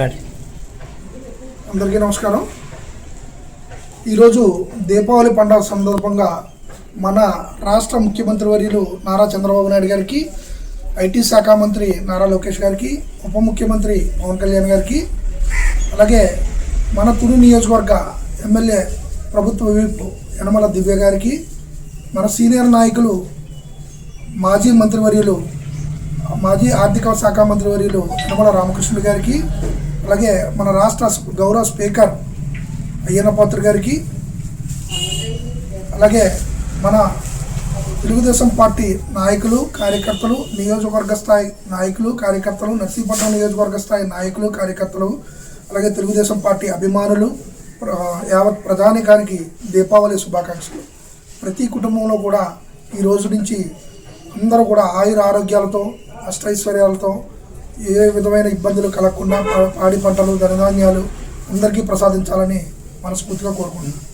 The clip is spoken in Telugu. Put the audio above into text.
స్టార్ట్ అందరికీ నమస్కారం. ఈరోజు దీపావళి పండుగ సందర్భంగా మన రాష్ట్ర ముఖ్యమంత్రి వర్యులు నారా చంద్రబాబు నాయుడు గారికి ఐటీ శాఖ మంత్రి నారా లోకేష్ గారికి ఉప ముఖ్యమంత్రి పవన్ కళ్యాణ్ గారికి అలాగే మన తుని నియోజకవర్గ ఎమ్మెల్యే ప్రభుత్వ విప్ యనమల దివ్య గారికి మన సీనియర్ నాయకులు మాజీ మంత్రివర్యులు మాజీ ఆర్థిక శాఖ మంత్రివర్యులు యనమల రామకృష్ణుడు గారికి అలాగే మన రాష్ట్ర గౌరవ స్పీకర్ అయ్యన్న పాత్ర గారికి అలాగే మన తెలుగుదేశం పార్టీ నాయకులు కార్యకర్తలు నియోజకవర్గ స్థాయి నాయకులు కార్యకర్తలు నర్సీపట్నం నియోజకవర్గ స్థాయి నాయకులు కార్యకర్తలు అలాగే తెలుగుదేశం పార్టీ అభిమానులు యావత్ ప్రధానికానికి దీపావళి శుభాకాంక్షలు. ప్రతి కుటుంబంలో కూడా ఈ రోజు నుంచి అందరూ కూడా ఆయుర ఆరోగ్యాలతో అష్టైశ్వర్యాలతో ఏ విధమైన ఇబ్బందులు కలగకుండా పాడి పంటలు ధనధాన్యాలు అందరికీ ప్రసాదించాలని మనస్ఫూర్తిగా కోరుకుంటున్నాను.